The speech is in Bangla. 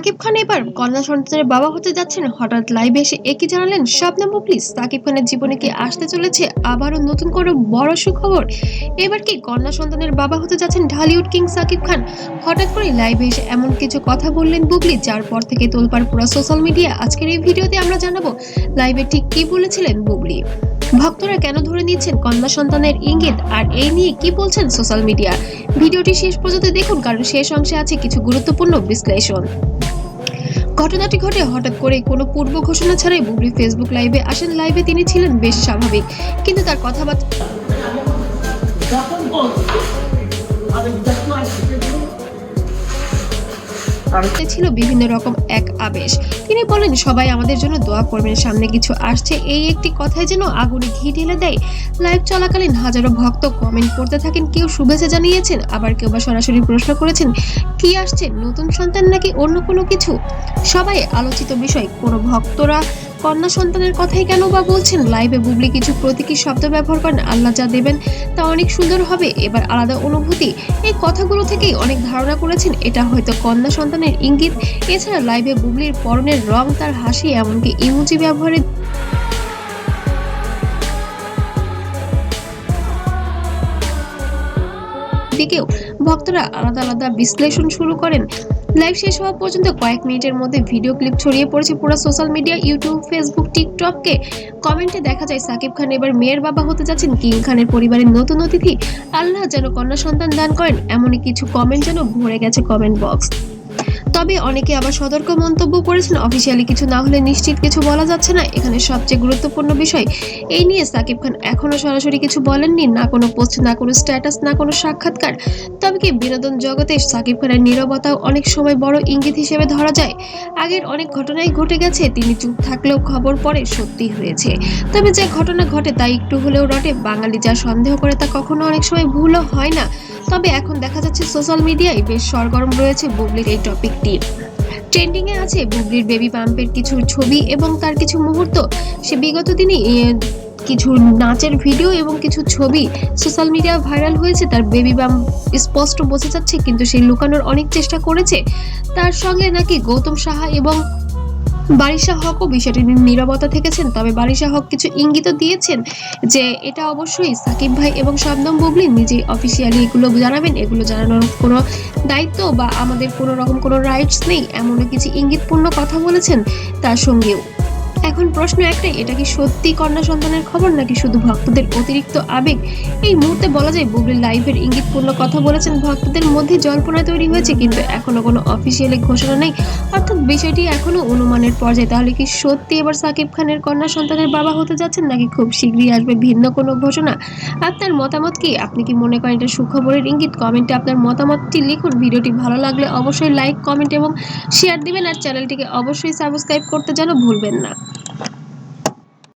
সাকিব খান এবার কন্যা সন্তানের বাবা হতে যাচ্ছেন। হঠাৎ লাইভে এসে একই জানালেন স্বপ্না মুখলিস সাকিব খানের জীবনে কি আসতে চলেছে? আবারও নতুন করে বড় সুখবর? এবার কি কন্যা সন্তানের বাবা হতে যাচ্ছেন ঢালিউড কিং সাকিব খান? হঠাৎ করে লাইভে এসে এমন কিছু কথা বললেন বুবলি, যার পর থেকে তোলপাড় পুরো সোশ্যাল মিডিয়া আজকের এই ভিডিওতে আমরা জানাব লাইভে ঠিক কি বলেছিলেন বুবলি? ভক্তরা কেন ধরে নিচ্ছেন কন্যা সন্তানের ইঙ্গিত? আর এই নিয়ে কি বলছেন সোশ্যাল মিডিয়া ভিডিওটি শেষ পর্যন্ত দেখুন, কারণ শেষ অংশে আছে কিছু গুরুত্বপূর্ণ বিশ্লেষণ। ঘটনাটি ঘটে হঠাৎ করে কোনো পূর্ব ঘোষণা ছাড়াই বুবলি ফেসবুক লাইভে আসেন। লাইভে তিনি ছিলেন বেশ স্বাভাবিক, কিন্তু তার কথাবার্তা তে ছিল বিভিন্ন রকম এক আবেশ। তিনি বলেন, সবাই আমাদের জন্য দোয়া করবেন, সামনে কিছু আসছে। এই একটি কথায় যেন আগুনে ঘি ঢেলে দেয়। লাইভ চলাকালীন হাজারো ভক্ত কমেন্ট করতে থাকেন, কেউ শুভেচ্ছা জানিয়েছেন, আবার কেউ বা সরাসরি প্রশ্ন করেছেন, কি আসছে, নতুন সন্তান নাকি অন্য কোনো কিছু? সবাই আলোচিত বিষয়, কোনো ভক্তরা কন্যা সন্তানের কথাই কেন বা বলছেন? লাইভে বুবলি কিছু প্রতীকী শব্দ ব্যবহার করেন, আল্লাহ যা দেবেন তা অনেক সুন্দর হবে। এবার আলাদা অনুভূতি। এই কথাগুলো থেকেই অনেক ধারণা করেছেন, এটা হয়তো কন্যা সন্তানের ইঙ্গিত। এছাড়া লাইভে বুবলির পরনের রং, তার হাসি, এমনকি ইমোজি ব্যবহারের দিকেও ভক্তরা আলাদা আলাদা বিশ্লেষণ শুরু করেন। লাইভ শেষ হওয়া পর্যন্ত কয়েক মিনিটের মধ্যে ভিডিও ক্লিপ ছড়িয়ে পড়েছে পুরো সোশ্যাল মিডিয়া ইউটিউব ফেসবুক টিকটককে কমেন্টে দেখা যায় সাকিব খান এবার মেয়ের বাবা হতে যাচ্ছেন কিং খানের পরিবারের নতুন অতিথি। আল্লাহ যেন কন্যা সন্তান দান করেন, এমনই কিছু কমেন্ট যেন ভরে গেছে কমেন্ট বক্স তবে অনেকে আবার সতর্ক মন্তব্য করেছেন। অফিসিয়ালি কিছু না হলে নিশ্চিত কিছু বলা যাচ্ছে না। এখানে সবচেয়ে গুরুত্বপূর্ণ বিষয়, এই নিয়ে সাকিব খান এখনও সরাসরি কিছু বলেননি। না কোনো পোস্ট, না কোনো স্ট্যাটাস, না কোনো সাক্ষাৎকার। তবে কি বিনোদন জগতে সাকিব খানের নীরবতাও অনেক সময় বড় ইঙ্গিত হিসেবে ধরা যায়। আগের অনেক ঘটনাই ঘটে গেছে, তিনি চুপ থাকলেও খবর পরে সত্যি হয়েছে। তবে যে ঘটনা ঘটে তা একটু হলেও রটে। বাঙালি যা সন্দেহ করে তা কখনো অনেক সময় ভুলও হয় না। তবে এখন দেখা যাচ্ছে সোশ্যাল মিডিয়ায় বেশ সরগরম রয়েছে বুবলির এই টপিকটি ট্রেন্ডিং এ আছে বুবলির বেবি পাম্পের কিছু ছবি এবং তার কিছু মুহূর্ত। সে বিগত দিনে কিছু নাচের ভিডিও এবং কিছু ছবি সোশ্যাল মিডিয়া ভাইরাল হয়েছে। তার বেবি বাম স্পষ্ট বোঝা যাচ্ছে, কিন্তু সে লুকানোর অনেক চেষ্টা করেছে। তার সঙ্গে নাকি গৌতম সাহা এবং বারিশা হকও বিষয়টি নিয়ে নিরবতা থেকেছেন, তবে বারিশা হক কিছু ইঙ্গিত দিয়েছেন যে এটা অবশ্যই সাকিব ভাই এবং শবনম বুবলি নিজেই অফিসিয়ালি এগুলো জানাবেন। এগুলো জানানোর কোনো দায়িত্ব বা আমাদের কোনো রকম কোনো রাইটস নেই এমন কিছু ইঙ্গিতপূর্ণ কথা বলেছেন তার সঙ্গেও। এখন প্রশ্ন একটাই, এটা কি সত্যি কন্যা সন্তানের খবর নাকি শুধু ভক্তদের অতিরিক্ত আবেগ? এই মুহূর্তে বলা যায় বুবলি লাইভের ইঙ্গিতপূর্ণ কথা বলেছেন, ভক্তদের মধ্যে জল্পনা তৈরি হয়েছে কিন্তু এখনও কোনো অফিসিয়ালি ঘোষণা নেই। অর্থাৎ বিষয়টি এখনও অনুমানের পর্যায়ে। তাহলে কি সত্যি এবার সাকিব খানের কন্যা সন্তানের বাবা হতে যাচ্ছেন নাকি খুব শীঘ্রই আসবে ভিন্ন কোনো ঘোষণা? আপনার মতামত কি? আপনি কি মনে করেন এটা সুখবরের ইঙ্গিত? কমেন্টে আপনার মতামতটি লিখুন। ভিডিওটি ভালো লাগলে অবশ্যই লাইক, কমেন্ট এবং শেয়ার দিবেন আর চ্যানেলটিকে অবশ্যই সাবস্ক্রাইব করতে যেন ভুলবেন না।